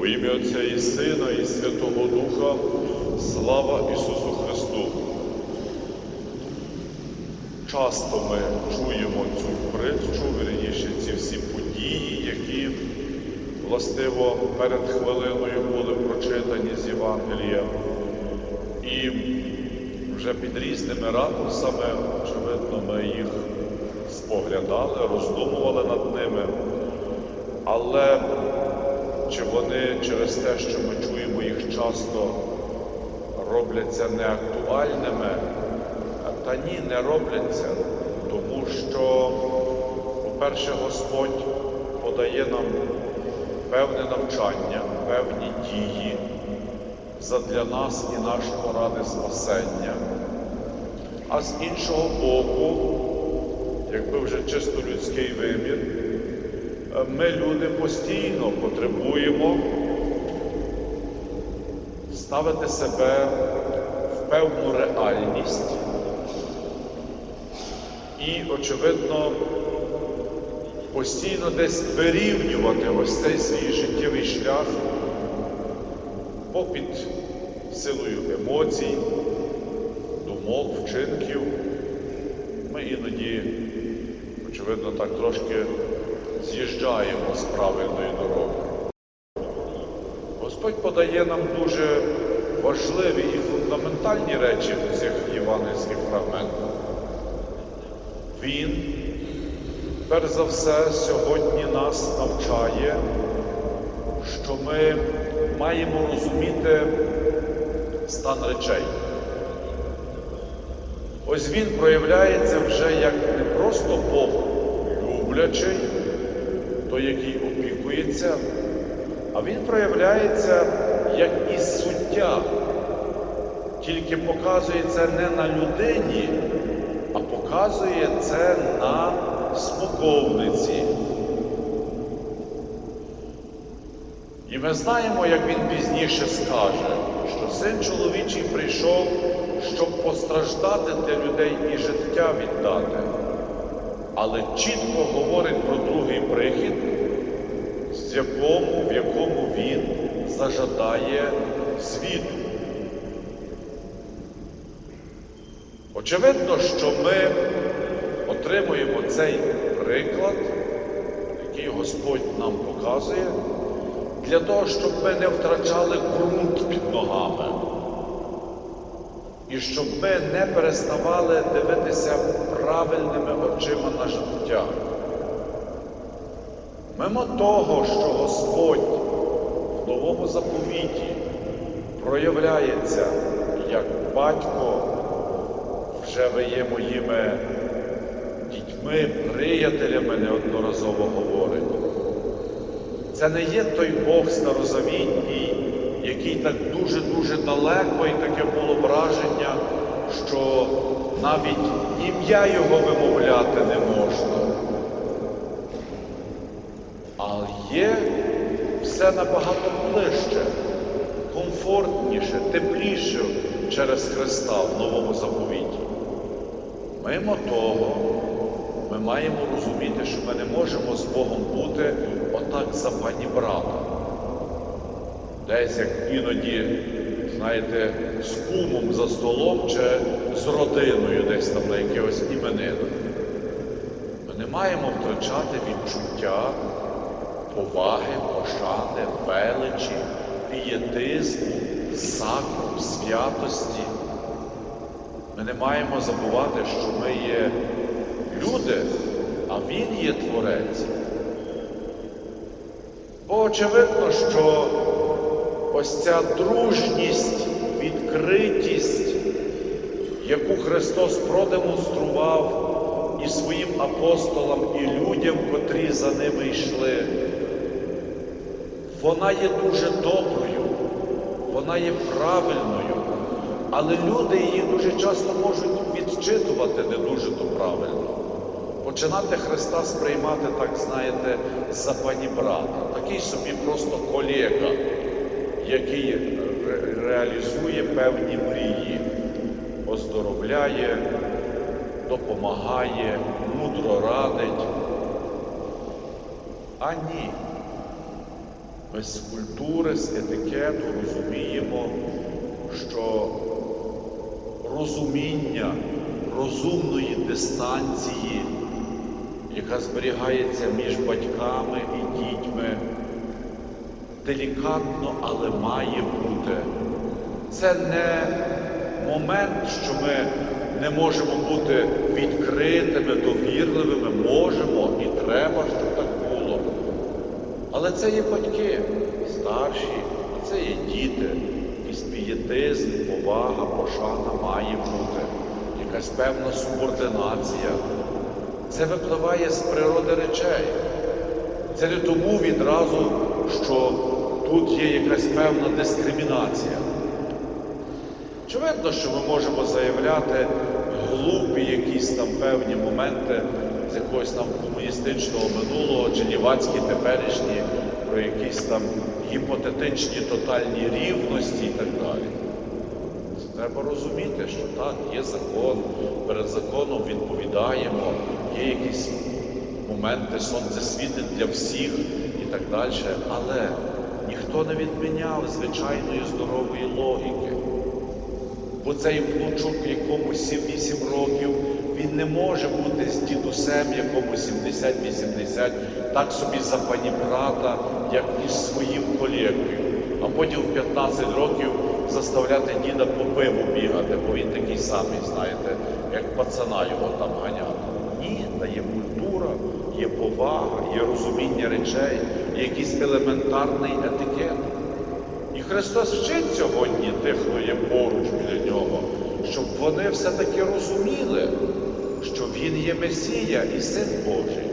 У ім'я Отця і Сина, і Святого Духа, слава Ісусу Христу. Часто ми чуємо цю притчу, вірніше, ці всі події, які властиво перед хвилиною були прочитані з Євангелія. І вже під різними ракурсами, очевидно, ми їх споглядали, роздумували над ними. Але чи вони через те, що ми чуємо їх часто, робляться неактуальними? Та ні, не робляться, тому що, по-перше, Господь подає нам певне навчання, певні дії задля нас і нашого ради спасення. А з іншого боку, якби вже чисто людський вимір, ми люди постійно потребуємо ставити себе в певну реальність і, очевидно, постійно десь вирівнювати ось цей свій життєвий шлях попід силою емоцій, думок, вчинків. Ми іноді, очевидно, так трошки з'їжджаємо з правильної дороги. Господь подає нам дуже важливі і фундаментальні речі в цих євангельських фрагментах. Він, перш за все, сьогодні нас навчає, що ми маємо розуміти стан речей. Ось він проявляється вже як не просто Бог люблячий, той, який опікується, а він проявляється як і суття, тільки показує це не на людині, а показує це на смоковниці. І ми знаємо, як він пізніше скаже, що син чоловічий прийшов, щоб постраждати для людей і життя віддати. Але чітко говорить про другий прихід, з якому, в якому він зажадає світу. Очевидно, що ми отримуємо цей приклад, який Господь нам показує, для того, щоб ми не втрачали ґрунт під ногами. І щоб ми не переставали дивитися правильними очима на життя. Мимо того, що Господь в новому заповіті проявляється як батько, вже ви є моїми дітьми, приятелями неодноразово говорить. Це не є той Бог старозавітній, який так дуже-дуже далеко, і таке було враження, що навіть ім'я його вимовляти не можна. А є все набагато ближче, комфортніше, тепліше через Христа в новому заповіті. Мимо того, ми маємо розуміти, що ми не можемо з Богом бути отак за пані брата. Десь як іноді, знаєте, з кумом за столом чи з родиною десь там на якихось іменинах. Ми не маємо втрачати відчуття поваги, пошани, величі, пієтизму, сакру, святості. Ми не маємо забувати, що ми є люди, а Він є Творець. Бо очевидно, що ось ця дружність, відкритість, яку Христос продемонстрував і своїм апостолам, і людям, котрі за ними йшли, вона є дуже доброю, вона є правильною, але люди її дуже часто можуть відчитувати не дуже то правильно. Починати Христа сприймати, так знаєте, за пані брата, такий собі просто колега, який реалізує певні мрії, оздоровляє, допомагає, мудро радить. А ні. Ми з культури, з етикету розуміємо, що розуміння розумної дистанції, яка зберігається між батьками і дітьми, делікатно, але має бути. Це не момент, що ми не можемо бути відкритими, довірливими, можемо і треба, щоб так було. Але це є батьки старші, а це є діти. Якийсь пієтизм, повага, пошана має бути, якась певна субординація. Це випливає з природи речей. Це не тому відразу, що тут є якась певна дискримінація. Очевидно, що ми можемо заявляти глупі якісь там певні моменти з якогось там комуністичного минулого чи теперішні, про якісь там гіпотетичні тотальні рівності і так далі. Треба розуміти, що так, є закон, перед законом відповідаємо, є якісь моменти, сонце світить для всіх і так далі. Але ніхто не відміняв звичайної здорової логіки. Бо цей внучок, якому 7-8 років, він не може бути з дідусем, якому 70-80, так собі за пані брата, як із своїм колегою. А потім в 15 років заставляти діда по пиву бігати, бо він такий самий, знаєте, як пацана його там ганяти. Ні, та є культура, є повага, є розуміння речей, якийсь елементарний етикет. І Христос вчить сьогодні тих, хто є поруч біля нього, щоб вони все-таки розуміли, що Він є Месія і Син Божий.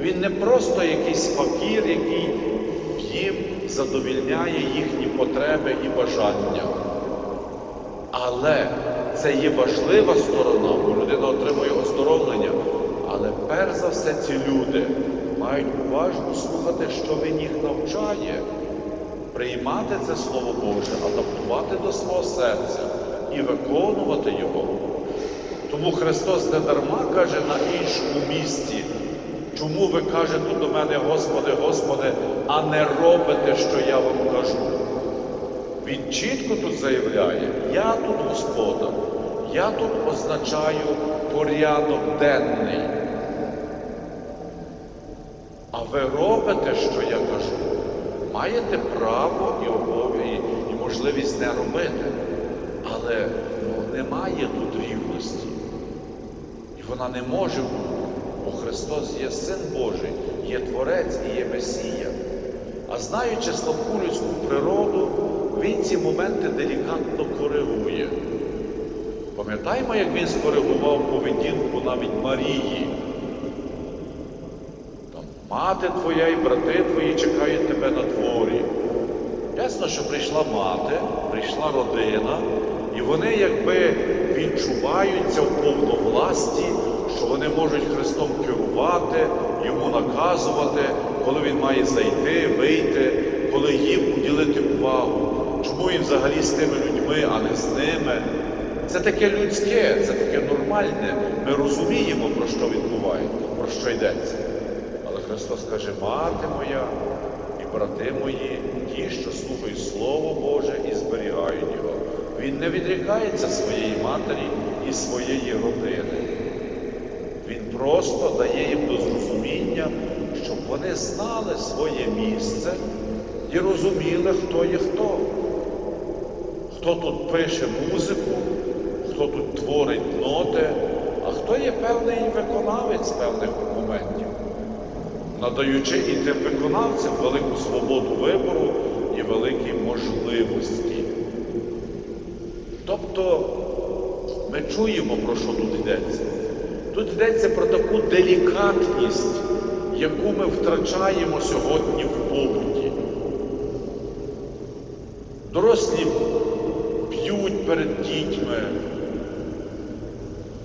Він не просто якийсь факір, який їм задовільняє їхні потреби і бажання. Але це є важлива сторона, бо людина отримує оздоровлення. Але перш за все ці люди мають уважно слухати, що він їх навчає приймати це Слово Боже, адаптувати до свого серця і виконувати його. Тому Христос не дарма каже на іншому місці, чому ви кажете до мене, Господи, Господи, а не робите, що я вам кажу. Він чітко тут заявляє, я тут Господар, я тут означаю порядок денний. Ви робите, що я кажу маєте право і обов'язки, і можливість не робити. Але ну, немає тут рівності. І вона не може бути, бо Христос є Син Божий, є Творець і є Месія. А знаючи слабку людську природу, він ці моменти делікатно коригує. Пам'ятаємо, як він скоригував поведінку навіть Марії. Мати твоя і брати твої чекають тебе на дворі. Ясно, що прийшла мати, прийшла родина, і вони якби відчуваються в повновласті, що вони можуть Христом керувати, йому наказувати, коли він має зайти, вийти, коли їм уділити увагу. Чому він взагалі з тими людьми, а не з ними? Це таке людське, це таке нормальне. Ми розуміємо, про що відбувається, про що йдеться. Христос каже, мати моя і брати мої, ті, що слухають Слово Боже і зберігають його. Він не відрікається своєї матері і своєї родини. Він просто дає їм до зрозуміння, щоб вони знали своє місце і розуміли, хто є хто. Хто тут пише музику, хто тут творить ноти, а хто є певний виконавець певних надаючи і тим виконавцям велику свободу вибору і великі можливості. Тобто ми чуємо, про що тут йдеться. Тут йдеться про таку делікатність, яку ми втрачаємо сьогодні в побуті. Дорослі п'ють перед дітьми,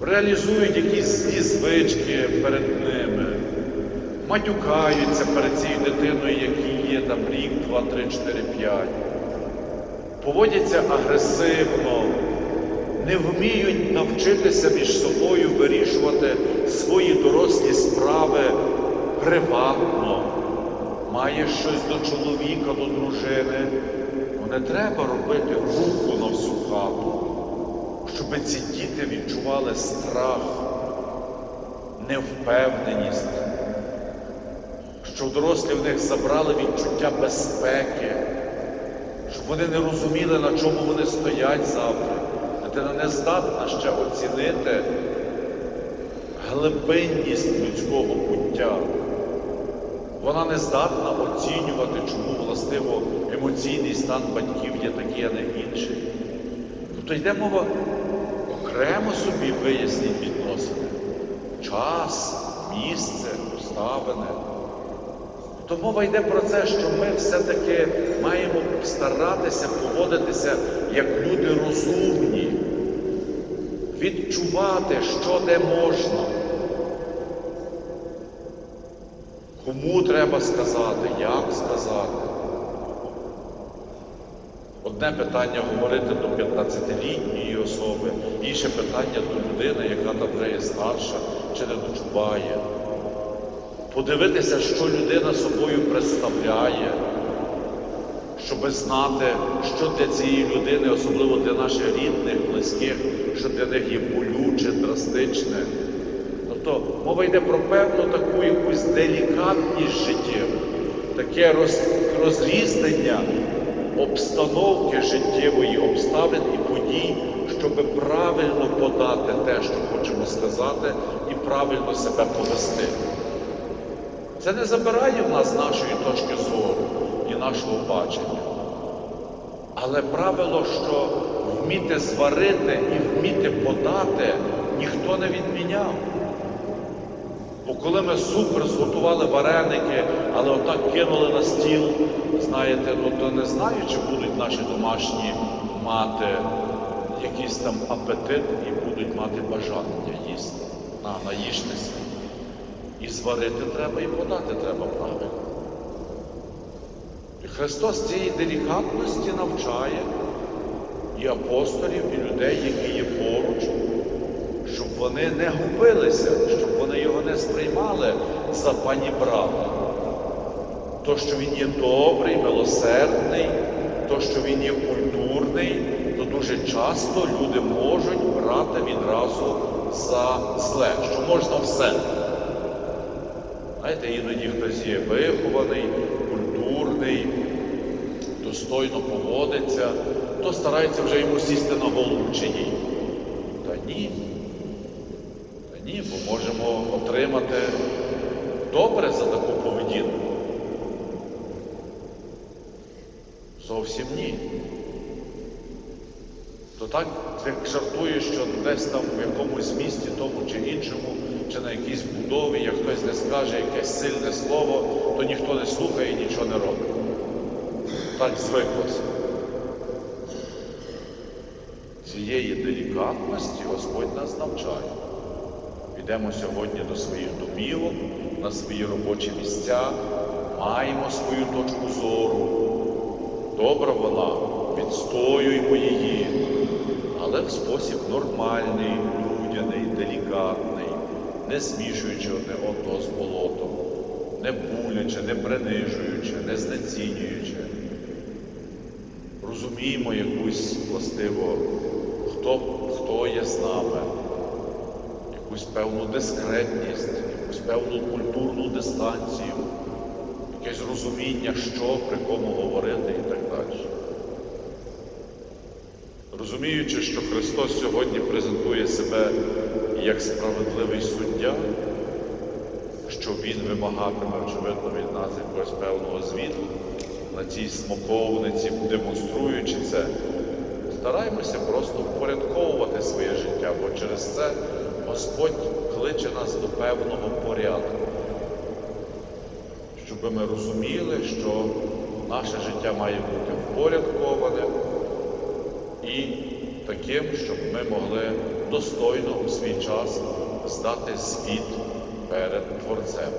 реалізують якісь звички перед матюкаються перед цією дитиною, якій є там рік, два, три, чотири, п'ять, поводяться агресивно, не вміють навчитися між собою вирішувати свої дорослі справи приватно. має щось до чоловіка, до дружини, ну не треба робити руку на всю хату, щоб ці діти відчували страх, невпевненість, щоб дорослі в них забрали відчуття безпеки, щоб вони не розуміли, на чому вони стоять завтра. Дитина не здатна ще оцінити глибинність людського буття. Вона не здатна оцінювати, чому властиво емоційний стан батьків є такий, а не інший. Тобто йде мова окремо собі виясніть відносини. Час, місце, обставини. То мова йде про це, що ми все-таки маємо старатися поводитися як люди розумні, відчувати, що де можна. Кому треба сказати, як сказати. Одне питання говорити до 15-літньої особи, інше питання до людини, яка там вже є старша чи не дочуває. Подивитися, що людина собою представляє, щоб знати, що для цієї людини, особливо для наших рідних, близьких, що для них є болюче, драстичне. Тобто мова йде про певну таку якусь делікатність життєву, таке роз, розрізнення обстановки життєвої, обставин і подій, щоб правильно подати те, що хочемо сказати, і правильно себе повести. Це не забирає в нас нашої точки зору і нашого бачення. Але правило, що вміти зварити і вміти подати, ніхто не відміняв. Бо коли ми супер зготували вареники, але отак кинули на стіл, знаєте, ну то не знаю, чи будуть наші домашні мати якийсь там апетит і будуть мати бажання їсти, на, наїжтеся. І зварити треба, і подати треба правильно. І Христос цієї делікатності навчає і апостолів, і людей, які є поруч, щоб вони не губилися, щоб вони його не сприймали за панібрата. То, що він є добрий, милосердний, то, що він є культурний, то дуже часто люди можуть брати відразу за зле, що можна все. Знаєте, іноді хтось є вихований, культурний, достойно поводиться, то старається вже йому сісти на голову чи ні. Та ні. Та ні, бо можемо отримати добре за таку поведінку. Зовсім ні. То так, як жартує, що десь там в якомусь місті, тому чи іншому, чи на якійсь будові, як хтось не скаже якесь сильне слово, то ніхто не слухає і нічого не робить. Так звиклося. Цієї делікатності Господь нас навчає. Підемо сьогодні до своїх домівок, на свої робочі місця, маємо свою точку зору. Добра вона, відстоюємо її, але в спосіб нормальний, людяний, делікатний, не змішуючи одне одного з болотом, не булячи, не принижуючи, не знецінюючи. Розуміємо якусь властиво, хто, хто є з нами, якусь певну дискретність, якусь певну культурну дистанцію, якесь розуміння, що при кому говорити і так далі. Розуміючи, що Христос сьогодні презентує себе як справедливий суддя, що Він вимагатиме, очевидно, від нас якогось певного звіту, на цій смоковниці, демонструючи це, стараємося просто впорядковувати своє життя, бо через це Господь кличе нас до певного порядку, щоб ми розуміли, що наше життя має бути впорядковане і таким, щоб ми могли достойно у свій час здати звіт перед Творцем.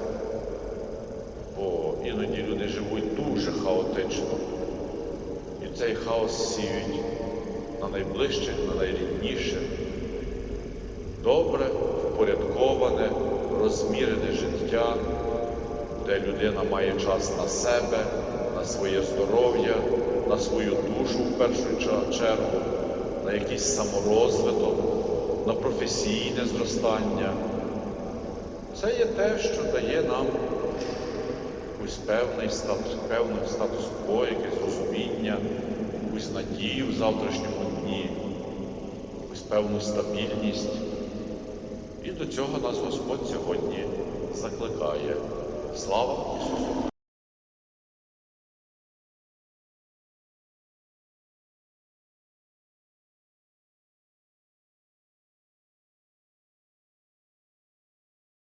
Бо іноді люди живуть дуже хаотично. І цей хаос сіють на найближчих, на найрідніших. Добре, впорядковане, розмірене життя де людина має час на себе, на своє здоров'я, на свою душу в першу чергу, на якийсь саморозвиток, на професійне зростання. Це є те, що дає нам якийсь певний статус, певний статус-кво, якесь розуміння, якусь надію в завтрашньому дні, якусь певну стабільність. І до цього нас Господь сьогодні закликає. Слава Ісусу!